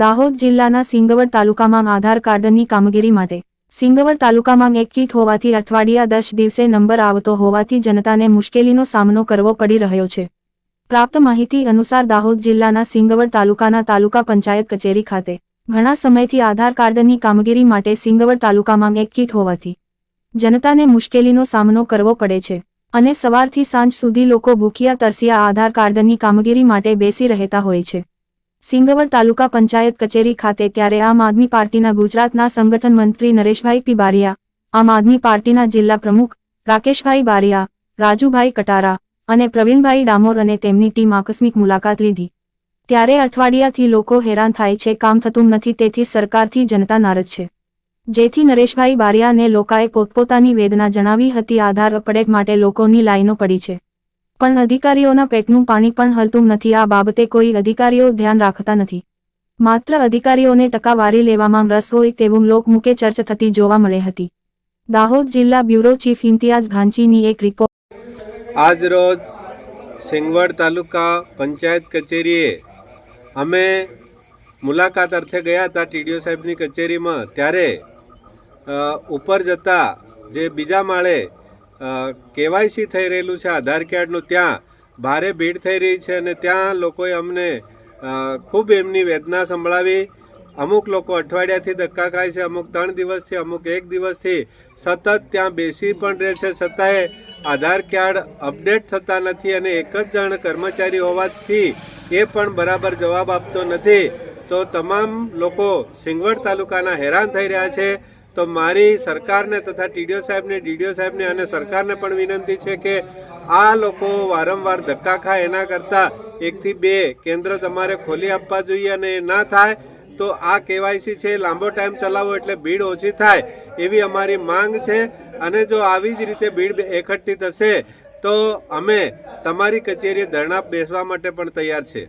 દાહોદ જિલ્લાના સિંગવડ તાલુકામાં આધાર કાર્ડની કામગીરી માટે. સિંગવડ તાલુકામાં એક કીટ હોવાથી અઠવાડિયા દસ દિવસે નંબર આવતો હોવાથી જનતાને મુશ્કેલીનો સામનો કરવો પડી રહ્યો છે. પ્રાપ્ત માહિતી અનુસાર દાહોદ જિલ્લાના સિંગવડ તાલુકાના તાલુકા પંચાયત કચેરી ખાતે ઘણા સમયથી આધાર કાર્ડની કામગીરી માટે સિંગવડ તાલુકામાં એક કીટ હોવાથી જનતાને મુશ્કેલીનો સામનો કરવો પડે છે અને સવારથી સાંજ સુધી લોકો ભૂખ્યા તરસિયા આધાર કાર્ડની કામગીરી માટે બેસી રહેતા હોય છે. સિંગવડ તાલુકા પંચાયત કચેરી ખાતે ત્યારે આમ આદમી પાર્ટીના ગુજરાતના સંગઠન મંત્રી નરેશભાઈ પી બારિયા આમ આદમી પાર્ટીના જિલ્લા પ્રમુખ રાકેશભાઈ બારિયા, રાજુભાઈ કટારા અને પ્રવીણભાઈ ડામોર અને તેમની ટીમ આકસ્મિક મુલાકાત લીધી. ત્યારે અઠવાડિયાથી લોકો હેરાન થાય છે, કામ થતું નથી, તેથી સરકારથી જનતા નારાજ છે. જેથી નરેશભાઈ બારિયાને લોકોએ પોતપોતાની વેદના જણાવી હતી, આધાર અપડેટ માટે લોકોની લાઈનો પડી છે. પણ અધિકારીઓના પેટનું પાણી પણ હલતું નથી. આ બાબતે કોઈ અધિકારીઓ ધ્યાન રાખતા નથી. માત્ર અધિકારીઓને ટકાવારી લેવામાં રસ હોય તેવું લોકમુખે ચર્ચા થતી જોવા મળે હતી. દાહોદ જિલ્લા બ્યુરો ચીફ ઇમ્તિયાઝ ઘાંચીની એક રિપોર્ટ. આજ રોજ સિંગવડ તાલુકા પંચાયત કચેરીએ અમે મુલાકાત અર્થે ગયા હતા ટીડીઓ સાહેબની કચેરીમાં. ત્યારે ઉપર જતા જે બીજા માળે કેવાયસી થઈ રહેલું છે આધાર કાર્ડનું. ત્યાં ભારે ભીડ થઈ રહી છે અને ત્યાં લોકોએ અમને ખૂબ એમની વેદના સંભળાવી. અમુક લોકો અઠવાડિયાથી ધક્કા ખાય છે, અમુક ત્રણ દિવસથી, અમુક એક દિવસથી. સતત ત્યાં બેસી પણ રહે છે. છતાંય આધાર કાર્ડ અપડેટ થતા નથી અને એક જ જણ કર્મચારી હોવાથી એ પણ બરાબર જવાબ આપતો નથી. તો તમામ લોકો સિંગવડ તાલુકાના હેરાન થઈ રહ્યા છે. તો મારી સરકારને તથા ટીડીઓ સાહેબને, ડીડીઓ સાહેબને અને સરકારને પણ વિનંતી છે કે આ લોકો વારંવાર ધક્કા ખાય એના કરતાં એકથી બે કેન્દ્ર તમારે ખોલી આપવા જોઈએ અને એ ના થાય તો આ કેવાયસી છે, લાંબો ટાઈમ ચલાવો એટલે ભીડ ઓછી થાય એવી અમારી માંગ છે અને જો આવી જ રીતે ભીડ એકઠી થશે તો અમે તમારી કચેરીએ ધરણા બેસવા માટે પણ તૈયાર છે.